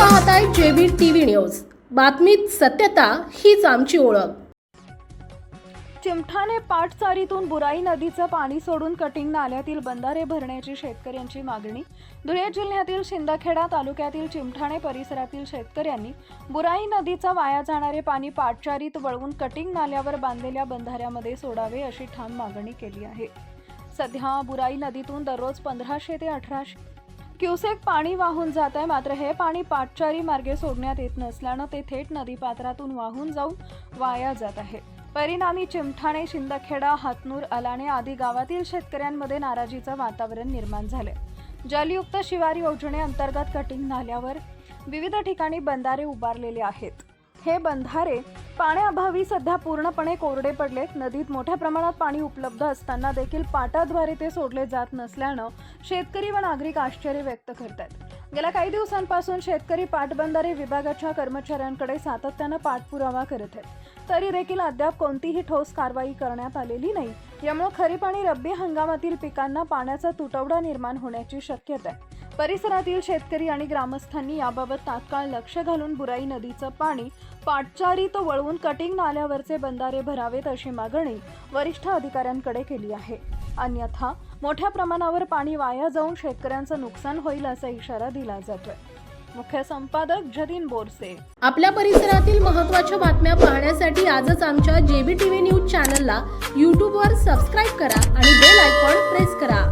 पाहताय JB TV news. बातमीत सत्यता हीच आमची ओळख. चिमठाणे पाटचारीतून बुराई नदीचं पाणी सोडून कटिंग नाल्यातील बंधारे भरण्याची शेतकऱ्यांची मागणी. धुळे जिल्ह्यातील शिंदखेडा तालुक्यातील चिमठाणे परिसरातील शेतकऱ्यांनी बुराई नदीचं वाया जाणारे पाणी पाटचारीत वळवून कटिंग नाल्यावर बांधलेल्या बंधाऱ्यामध्ये सोडावे अशी ठाम मागणी केली आहे. सध्या बुराई नदीतून दररोज पंधराशे ते अठराशे क्युसेक पाणी वाहून जात आहे. मात्र हे पाणी पाटचारी मार्गे सोडण्यात येत नसल्यानं ते थेट नदीपात्रातून वाहून जाऊन वाया जात आहे. परिणामी चिमठाणे शिंदखेडा हातनूर अलाणे आदी गावातील शेतकऱ्यांमध्ये नाराजीचं वातावरण निर्माण झाले जलयुक्त शिवार योजनेअंतर्गत कटिंग नाल्यावर विविध ठिकाणी बंधारे उभारलेले आहेत. हे बंधारे पाण्याअभावी सध्या पूर्णपणे कोरडे पडलेत. नदीत मोठ्या प्रमाणात पाणी उपलब्ध असताना देखील पाटाद्वारे ते सोडले जात नसल्यानं शेतकरी व नागरिक आश्चर्य व्यक्त करत आहेत गेल्या काही दिवसांपासून शेतकरी पाटबंधारे विभागाच्या कर्मचाऱ्यांकडे सातत्यानं पाठपुरावा करत आहेत. तरी देखील अद्याप कोणतीही ठोस कारवाई करण्यात आलेली नाही. यामुळे खरीप आणि रब्बी हंगामातील पिकांना पाण्याचा तुटवडा निर्माण होण्याची शक्यता आहे. परिसरातील शेतकरी आणि ग्रामस्थांनी याबाबत तात्काळ लक्ष घालून बुराई नदीचं पाणी पाटचारीत वळवून कटिंग नाल्यावरचे बंधारे भरावेत अशी मागणी वरिष्ठ अधिकाऱ्यांकडे केली आहे. अन्यथा मोठ्या प्रमाणावर पाणी वाया जाऊन शेतकऱ्यांचं नुकसान होईल असा इशारा दिला जातोय. मुख्य संपादक जतीन बोरसे. आपल्या परिसरातील महत्त्वाच्या बातम्या पाहण्यासाठी आजच आमच्या जेबी टीव्ही न्यूज चॅनलला यूट्यूबवर सबस्क्राईब करा आणि बेल आयकॉन प्रेस करा.